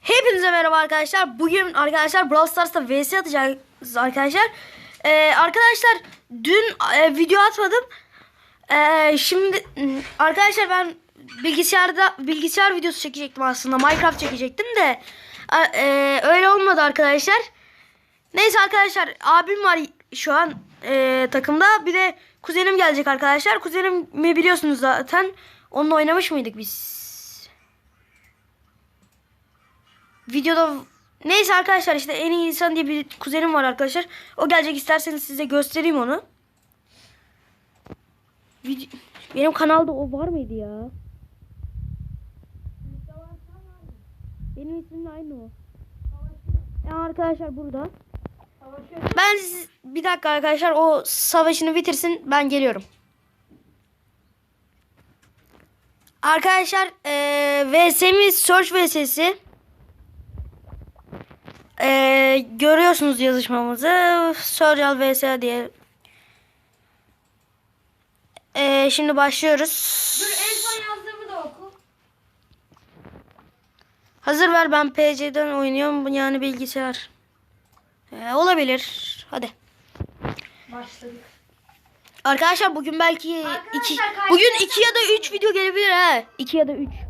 Hepinize merhaba arkadaşlar. Bugün arkadaşlar Brawl Stars'ta vs atacağız arkadaşlar. Ee, arkadaşlar dün e, video atmadım. Ee, şimdi arkadaşlar ben bilgisayarda bilgisayar videosu çekecektim aslında. Minecraft çekecektim de e, öyle olmadı arkadaşlar. Neyse arkadaşlar abim var şu an e, takımda. Bir de kuzenim gelecek arkadaşlar. Kuzenimi biliyorsunuz zaten. Onunla oynamış mıydık biz? Videoda neyse arkadaşlar işte en iyi insan diye bir kuzenim var arkadaşlar. O gelecek isterseniz size göstereyim onu. Video- Benim kanalda o var mıydı ya? Benim ismim de aynı o. Ya arkadaşlar burada. Ben bir dakika arkadaşlar o savaşını bitirsin ben geliyorum. Arkadaşlar eee VS'miz Search VS'si. Ee, görüyorsunuz yazışmamızı. Surreal vs diye. Ee, şimdi başlıyoruz. Dur en son yazdığımı da oku. Hazır ver ben PC'den oynuyorum yani bilgisayar. Ee, olabilir. Hadi. Başladık. Arkadaşlar bugün belki Arkadaşlar, iki, bugün iki ya da üç video gelebilir ha. İki ya da üç.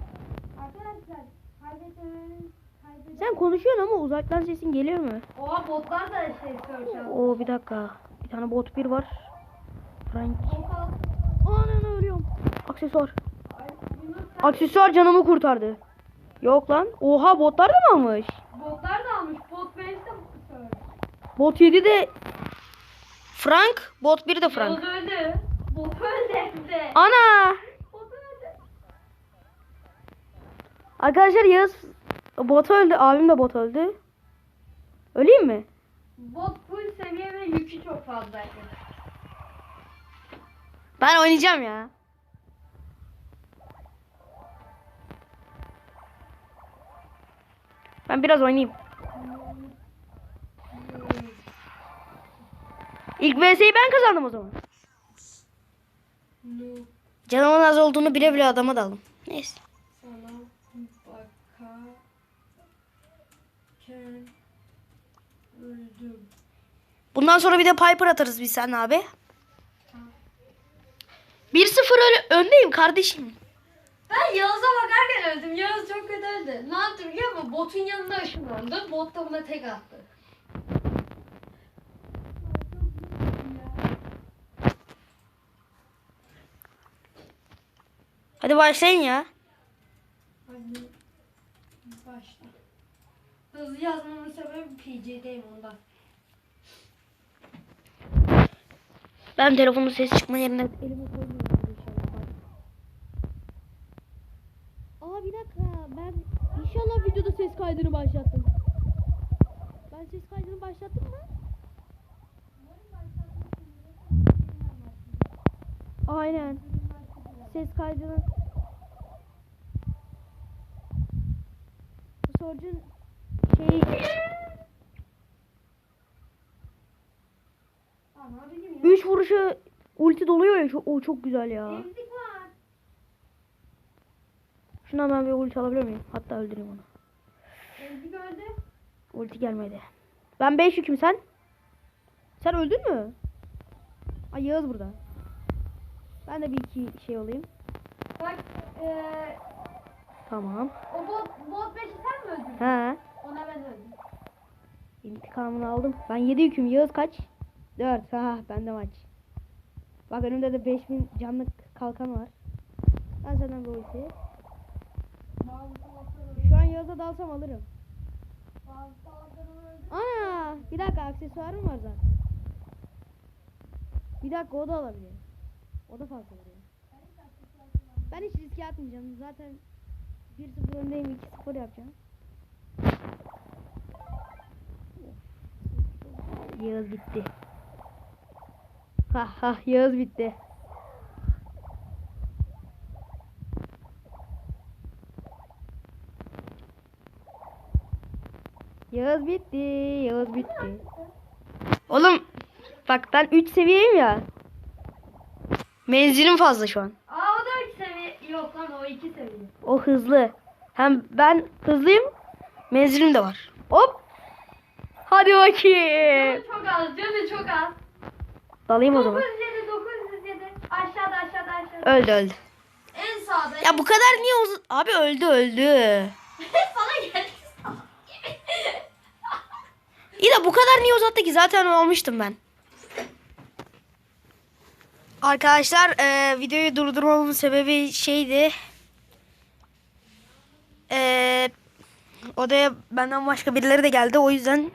Sen konuşuyorsun ama uzaktan sesin geliyor mu? Oha botlar da şey soracağım. Oo bir dakika. Bir tane bot bir var. Frank. Ananı ölüyorum. Aksesuar. Aksesuar canımı kurtardı. Yok lan. Oha botlar da mı almış? botlar da almış. Bot 5 de. Bot 7 de Frank. Bot 1 de Frank. Yavuz öldü. Bot öldü. Ana. Bot öldü. Arkadaşlar Yağız bot öldü. Abim de bot öldü. Öleyim mi? Bot full seviye ve yükü çok fazla. Ben oynayacağım ya. Ben biraz oynayayım. İlk VS'yi ben kazandım o zaman. Canımın az olduğunu bile bile adama daldım. Neyse. Sana bakarken öldüm. Bundan sonra bir de Piper atarız biz sen abi. 1-0 öyle öndeyim kardeşim. Ben Yağız'a bakarken öldüm. Yağız çok kötü öldü. Ne yaptı biliyor musun? Botun yanına ışınlandı. Bot da buna tek attı. Hadi başlayın ya. Hadi. Hızlı yazmamın sebebi PC'deyim ondan. Ben telefonun ses çıkma yerine elime koymuyorum inşallah. Aa bir dakika ben inşallah videoda ses kaydını başlattım. Ben ses kaydını başlattım mı? Aynen. Ses kaydını. Bu sorucun şeyi Ama benim ya. Üç vuruşu ulti doluyor ya çok, o çok güzel ya. Şuna ben bir ulti alabilir miyim? Hatta öldüreyim onu. Emzik öldü. Ulti gelmedi. Ben 5 yüküm sen? Sen öldün mü? Ay Yağız burada. Ben de bir iki şey olayım. Bak eee Tamam. o bot, bot 5'i sen mi öldürdün? He. Ona ben öldüm. İntikamını aldım. Ben 7 yüküm. Yağız kaç? 4. Ha bende maç. Bak önümde de 5000 canlık kalkan var. Ben senden bir ulti. Şu an Yağız'a dalsam alırım. Ana bir dakika aksesuarım var zaten. Bir dakika o da alabilir. O da fazla vuruyor. Ben hiç riske atmayacağım. Zaten 1-0 öndeyim 2-0 yapacağım. Yağız bitti. Ha ha Yağız bitti. Yağız bitti. Yağız bitti. Oğlum bak ben 3 seviyeyim ya. Menzilim fazla şu an. Aa o da 3 seviye. Yok lan o 2 seviye. O hızlı. Hem ben hızlıyım. Menzilim de var. Hop. Hadi bakayım. Canı çok az. Canı çok az. Dalayım o zaman. 907 907. Aşağıda aşağıda aşağıda. Öldü öldü. En sağda. Ya bu kadar niye uzun? Abi öldü öldü. Sana geldi. İyi de bu kadar niye uzattı ki? Zaten almıştım ben. Arkadaşlar e, videoyu durdurmamın sebebi şeydi. E, odaya benden başka birileri de geldi. O yüzden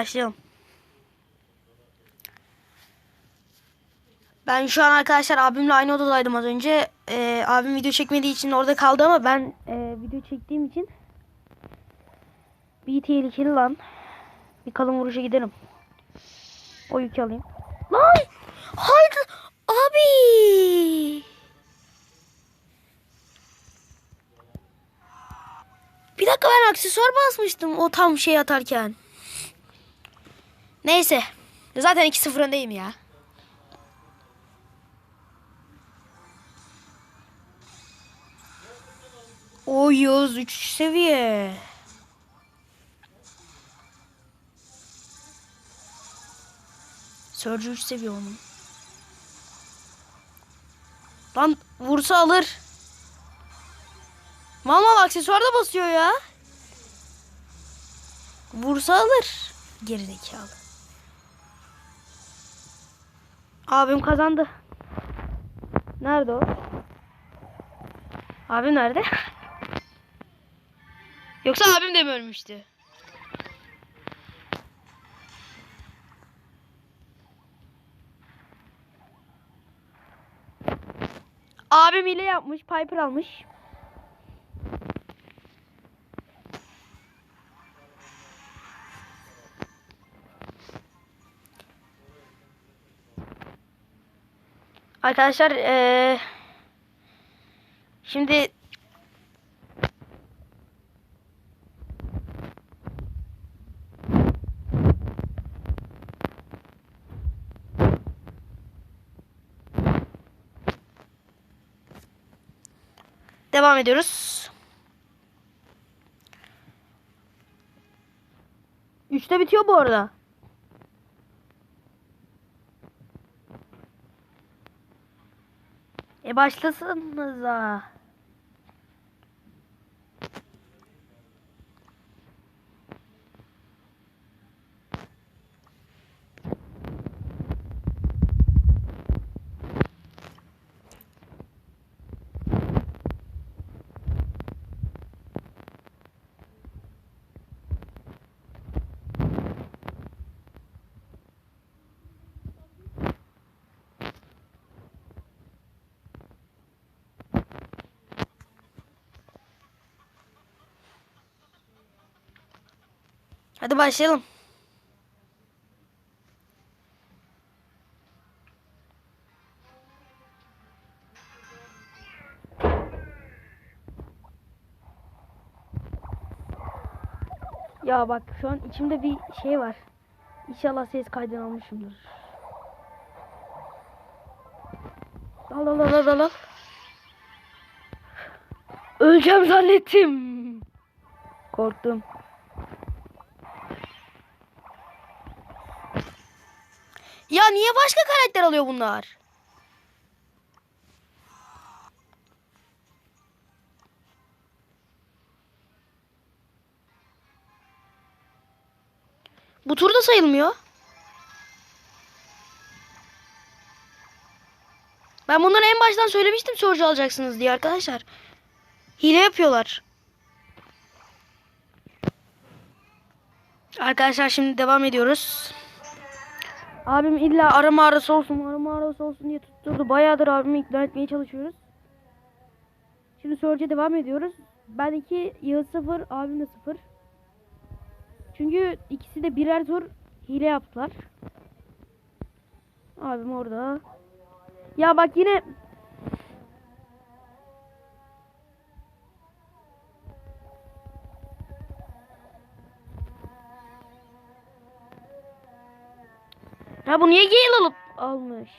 başlayalım. Ben şu an arkadaşlar abimle aynı odadaydım az önce. Ee, abim video çekmediği için orada kaldı ama ben e, video çektiğim için bir tehlikeli lan. Bir kalın vuruşa giderim. O yükü alayım. Lan! Haydi! Abi! Bir dakika ben aksesuar basmıştım o tam şey atarken. Neyse. Zaten 2-0 öndeyim ya. O Yağız 3 seviye. Surge 3 seviye onun. Lan vursa alır. Mal mal aksesuar da basıyor ya. Vursa alır. Gerizekalı. Abim kazandı. Nerede o? Abim nerede? Yoksa abim de mi ölmüştü? Abim hile yapmış, Piper almış. Arkadaşlar eee şimdi devam ediyoruz. Üçte bitiyor bu arada. E başlasınıza. Hadi başlayalım. Ya bak şu an içimde bir şey var. İnşallah ses kaydını almışımdır. Al al al al. Öleceğim zannettim. Korktum. Niye başka karakter alıyor bunlar? Bu tur da sayılmıyor. Ben bunları en baştan söylemiştim sorucu alacaksınız diye arkadaşlar. Hile yapıyorlar. Arkadaşlar şimdi devam ediyoruz. Abim illa arama arası olsun, arama arası olsun diye tutturdu. Bayağıdır abimi ikna etmeye çalışıyoruz. Şimdi Surge'e devam ediyoruz. Ben 2, Yağız 0, abim de 0. Çünkü ikisi de birer tur hile yaptılar. Abim orada. Ya bak yine Ya bu niye gale alıp almış.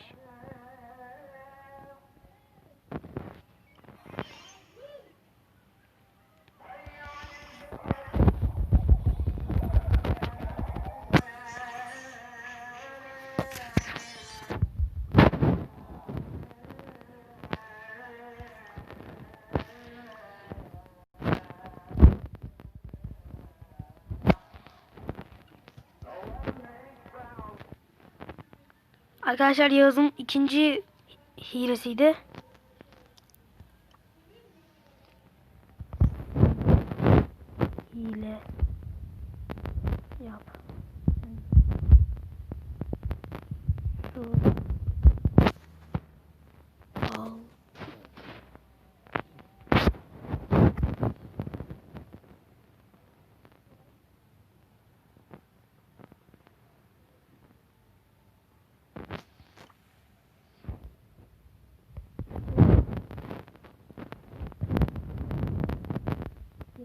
Arkadaşlar Yağız'ın ikinci hilesiydi. Hile yap. Şu al.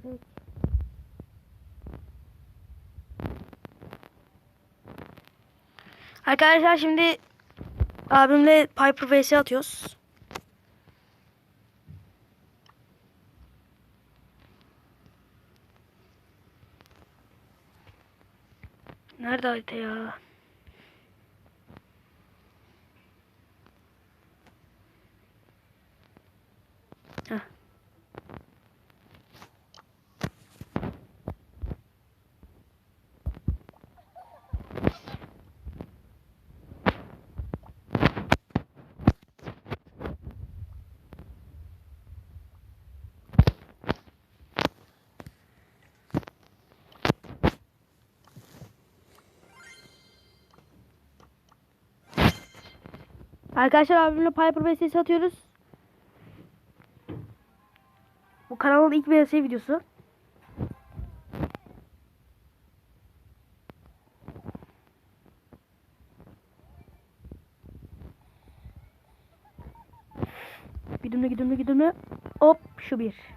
Direkt. Arkadaşlar şimdi abimle Piper vs atıyoruz. Nerede harita ya? Heh. Arkadaşlar abimle Piper vs atıyoruz. Bu kanalın ilk vs videosu. Güdümlü güdümlü güdümlü. Hop şu bir.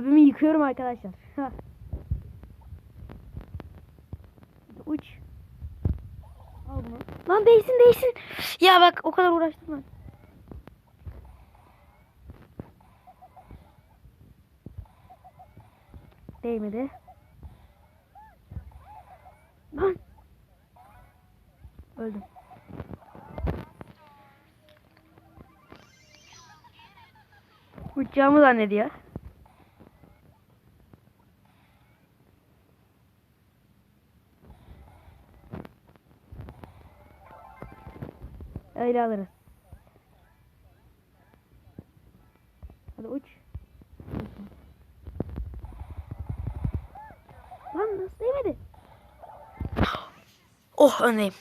Abimi yıkıyorum arkadaşlar. Uç. Al bunu. Lan değsin değsin. Ya bak o kadar uğraştım ben. Değmedi. Lan. Öldüm. Uçacağımı zannediyor. Öyle alırız. Hadi uç. Lan nasıl değmedi? Oh öndeyim.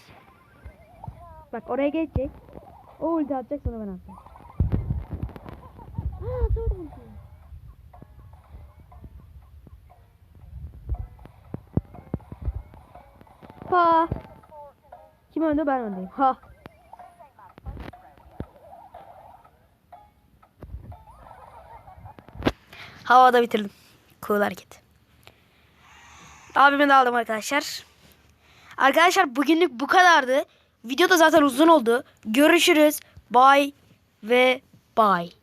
Bak oraya gelecek. O ulti atacak sonra ben atacağım. Ha atamadım ultiyi. Ha. Kim önde ben öndeyim. Ha. Havada bitirdim. Cool hareket. Abimi de aldım arkadaşlar. Arkadaşlar bugünlük bu kadardı. Video da zaten uzun oldu. Görüşürüz. Bye ve bye.